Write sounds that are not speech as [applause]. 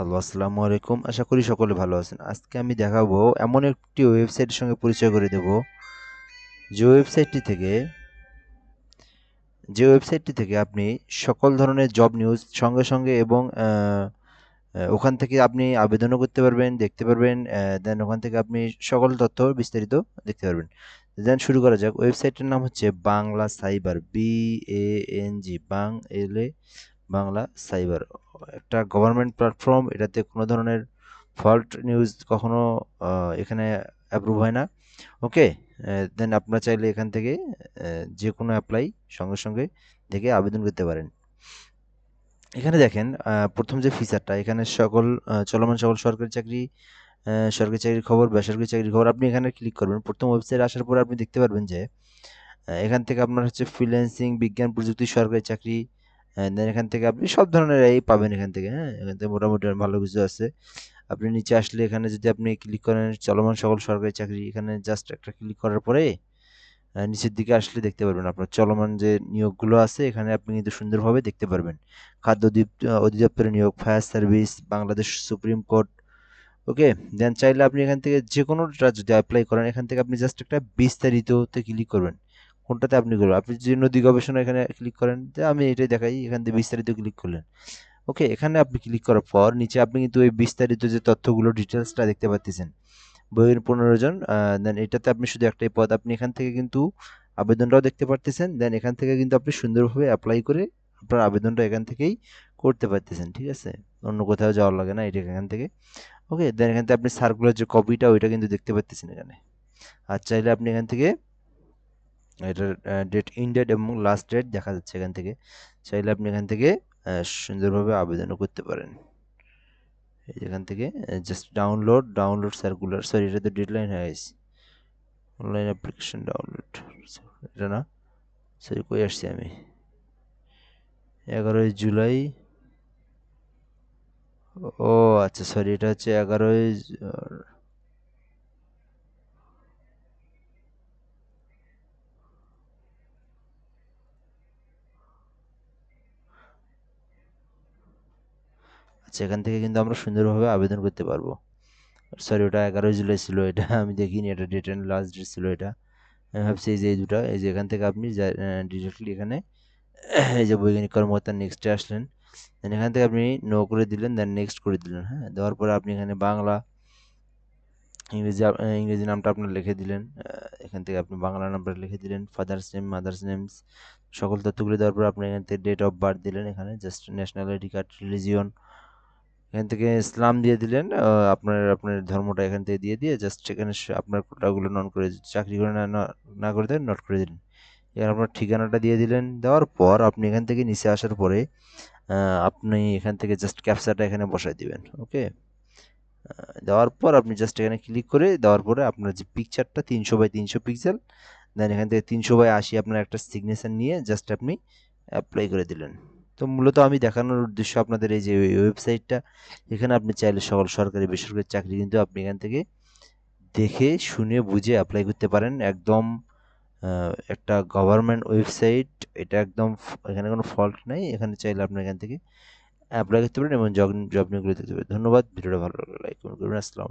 Hello, আসসালামু আলাইকুম। আশা করি সকলে ভালো আছেন। আজকে আমি দেখাবো এমন একটি ওয়েবসাইটের সঙ্গে পরিচয় করে দেব। যে ওয়েবসাইটটি থেকে, যে ওয়েবসাইটটি থেকে আপনি সকল ধরনের জব নিউজ সঙ্গে সঙ্গে এবং ওখান থেকে আপনি আবেদনও করতে পারবেন, দেখতে পারবেন দেন ওখান থেকে আপনি সকল তথ্য বিস্তারিত দেখতে পারবেন। দেন শুরু করা যাক। ওয়েবসাইটের নাম হচ্ছে Bangla cyber B A N G বাং এল এ বাংলা সাইবার। একটা গভর্নমেন্ট প্ল্যাটফর্ম এটাতে কোনো ধরনের ফল্ট নিউজ কখনো এখানে অ্যাপ্রুভ হয় না। ওকে দেন আপনারা চাইলে এখান থেকে যে কোনো অ্যাপ্লাই সঙ্গে সঙ্গে দেখে আবেদন করতে পারেন। এখানে দেখেন প্রথম যে ফিচারটা এখানে সকল চলমান সকল সরকারি চাকরি সরকারি চাকরির খবর, বেসরকারি চাকরির খবর, আপনি এখানে ক্লিক করবেন। প্রথম ওয়েবসাইট আসার পরে আপনি দেখতে পারবেন যে এখান থেকে আপনার হচ্ছে ফ্রিল্যান্সিং বিজ্ঞান, প্রযুক্তি, সরকারি চাকরি দেন এখান থেকে আপনি সব ধরনের এই পাবেন এখান থেকে হ্যাঁ? এখান থেকে মোটামুটি ভালো কিছু আছে। আপনি নিচে আসলে এখানে যদি আপনি ক্লিক করেন, চলমান সকল সরকারি চাকরি, এখানে জাস্ট একটা ক্লিক করার পরে নিচের দিকে আসলে দেখতে পারবেন আপনার চলমান যে নিয়োগগুলো আছে, এখানে আপনি কিন্তু সুন্দরভাবে দেখতে পারবেন। খাদ্য অধিদপ্তরের নিয়োগ, fire service, Bangladesh supreme court, okay? Then চাইলে আপনি এখান থেকে যে কোনোটা যদি অ্যাপ্লাই করেন, এখান থেকে আপনি জাস্ট একটা বিস্তারিততে ক্লিক করবেন। কোনটাতে আপনি করবেন। আপনি যদি নদী গবেষণা এখানে ক্লিক করেন, যে আমি এটাই দেখাই, এখান থেকে বিস্তারিত ক্লিক করলেন। ওকে এখানে আপনি ক্লিক করার পর নিচে আপনি কিন্তু এই বিস্তারিত যে তথ্যগুলো ডিটেলসটা দেখতে পাচ্ছেন বইয়ের পনেরো জন দেন এটাতে আপনি শুধু একটাই পদ, আপনি এখান থেকে কিন্তু আবেদনটাও দেখতে পারতেছেন। দেন এখান থেকে কিন্তু আপনি সুন্দরভাবে অ্যাপ্লাই করে আপনার আবেদনটা এখান থেকেই করতে পারতেছেন, ঠিক আছে? অন্য কোথাও যাওয়ার লাগে না, এটা এখান থেকে। ওকে দেন এখান থেকে আপনি সার্কুলার যে কপিটা ওইটা কিন্তু দেখতে পাচ্ছেন এখানে। আর চাইলে আপনি এখান থেকে এটার ডেট ইন ডেট এবং লাস্ট ডেট দেখা যাচ্ছে এখান থেকে। চাইলে আপনি এখান থেকে সুন্দরভাবে আবেদনও করতে পারেন। এই এখান থেকে just download download circular sorry এটা তো ডেডলাইন হয়ে গেছে। অনলাইন অ্যাপ্লিকেশন ডাউনলোড এটা না? সরি কই আসছি আমি? এগারোই জুলাই। ও আচ্ছা সরি এটা হচ্ছে এগারোই আচ্ছা এখান থেকে কিন্তু আমরা সুন্দরভাবে আবেদন করতে পারব। সরি ওটা এগারোই জুলাই ছিল এটা, আমি দেখিনি এটা ডেট অ্যান্ড লাস্ট ডেট ছিল এটা। আমি ভাবছি এই যে এই দুটো, এই যে এখান থেকে আপনি ডিরেক্টলি এখানে [clears throat] এই যে বৈজ্ঞানিক কর্মকর্তা নেক্সটে আসলেন। দেন এখান থেকে আপনি নো করে দিলেন দেন নেক্সট করে দিলেন হ্যাঁ? দেওয়ার পরে আপনি এখানে বাংলা, ইংরেজি ইংরেজি নামটা আপনার লিখে দিলেন। এখান থেকে আপনি বাংলা নাম্বার লিখে দিলেন ফাদার্স নেম মাদার্স নেমস সকল তথ্যগুলি দেওয়ার পর আপনি এখান থেকে ডেট অফ বার্থ দিলেন এখানে just national ID card religion এখান থেকে ইসলাম দিয়ে দিলেন আপনার আপনার ধর্মটা এখান থেকে দিয়ে দিয়ে জাস্ট এখানে আপনার কোটাগুলো নন করে, চাকরি করে না, না- করে দেন নোট করে দিলেন। এবার আপনার ঠিকানাটা দিয়ে দিলেন, দেওয়ার পর আপনি এখান থেকে নিচে আসার পরে আপনি এখান থেকে জাস্ট ক্যাপচাটা এখানে বসাই দিবেন ওকে দেওয়ার পর আপনি জাস্ট এখানে ক্লিক করে দেওয়ার পরে আপনার যে পিকচারটা তিনশো বাই তিনশো পিক্সেল দেন এখান থেকে তিনশো বাই আশি আপনার একটা সিগনেচার নিয়ে জাস্ট আপনি অ্যাপ্লাই করে দিলেন। তো মূলত আমি দেখানোর উদ্দেশ্য আপনাদের এই যে ওয়েবসাইটটা এখানে আপনি চাইলে সকল সরকারি বেসরকারি চাকরি কিন্তু আপনি এখান থেকে দেখে, শুনে, বুঝে অ্যাপ্লাই করতে পারেন। একদম একটা গভর্নমেন্ট ওয়েবসাইট এটা একদম এখানে কোনো ফল্ট নাই। এখানে চাইলে আপনি এখান থেকে অ্যাপ্লাই করতে পারেন এবং জব জব নিয়োগগুলো দেখতে পারেন। ধন্যবাদ। ভিডিওটা ভালো লাগলে লাইক করবেন। আসসালাম